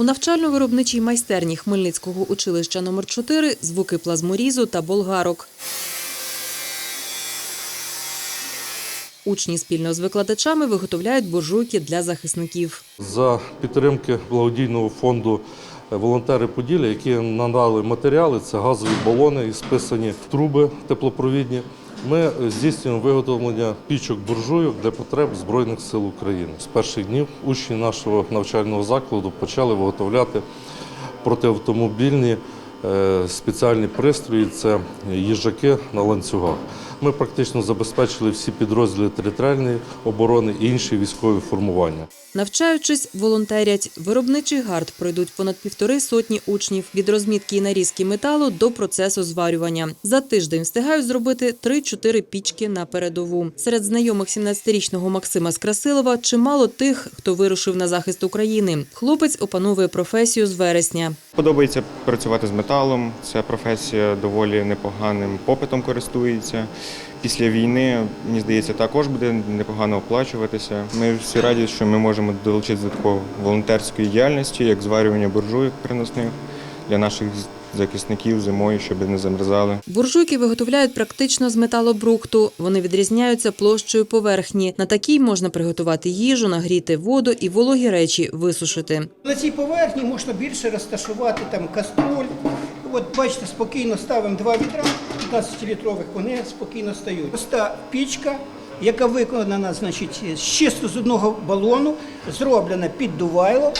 У навчально-виробничій майстерні Хмельницького училища номер 4 звуки плазморізу та болгарок. Учні спільно з викладачами виготовляють буржуйки для захисників. За підтримки благодійного фонду волонтери Поділля, які надали матеріали, це газові балони і списані труби теплопровідні. Ми здійснюємо виготовлення пічок буржуйок для потреб Збройних сил України. З перших днів учні нашого навчального закладу почали виготовляти протиавтомобільні е, спеціальні пристрої це їжаки на ланцюгах. Ми практично забезпечили всі підрозділи територіальної оборони і інші військові формування. Навчаючись, волонтерять. Виробничий гард пройдуть понад півтори сотні учнів від розмітки і нарізки металу до процесу зварювання. За тиждень встигають зробити 3-4 пічки на передову. Серед знайомих 17-річного Максима Скрасилова чимало тих, хто вирушив на захист України. Хлопець опановує професію з вересня. Подобається працювати з металом. Ця професія доволі непоганим попитом користується. Після війни, мені здається, також буде непогано оплачуватися. Ми всі раді, що ми можемо долучитися до такої волонтерської діяльності, як зварювання буржуйок приносних для наших захисників зимою, щоб не замерзали. Буржуйки виготовляють практично з металобрукту. Вони відрізняються площею поверхні. На такій можна приготувати їжу, нагріти воду і вологі речі висушити. На цій поверхні можна більше розташувати там каструль. От бачите, спокійно ставимо два вітра, 15-літрових, вони спокійно стають. Проста пічка, яка виконана значить, чисто з одного балону, зроблена під дувайло,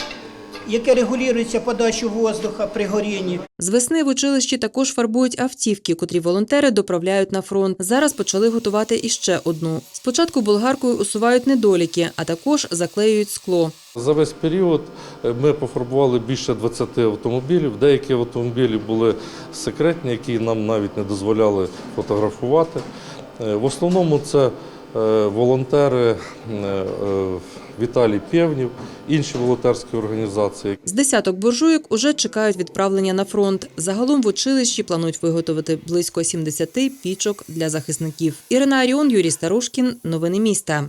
яке регулюється подачу воздуха при горінні. З весни в училищі також фарбують автівки, котрі волонтери доправляють на фронт. Зараз почали готувати іще одну. Спочатку болгаркою усувають недоліки, а також заклеюють скло. За весь період е, ми пофарбували більше 20 автомобілів. Деякі автомобілі були секретні, які нам навіть не дозволяли фотографувати. Е, В основному це е, волонтери Віталій Пєвнів, інші волонтерські організації. З десяток буржуйок уже чекають відправлення на фронт. Загалом в училищі планують виготовити близько 70 пічок для захисників. Ірина Аріон, Юрій Старушкін. Новини міста.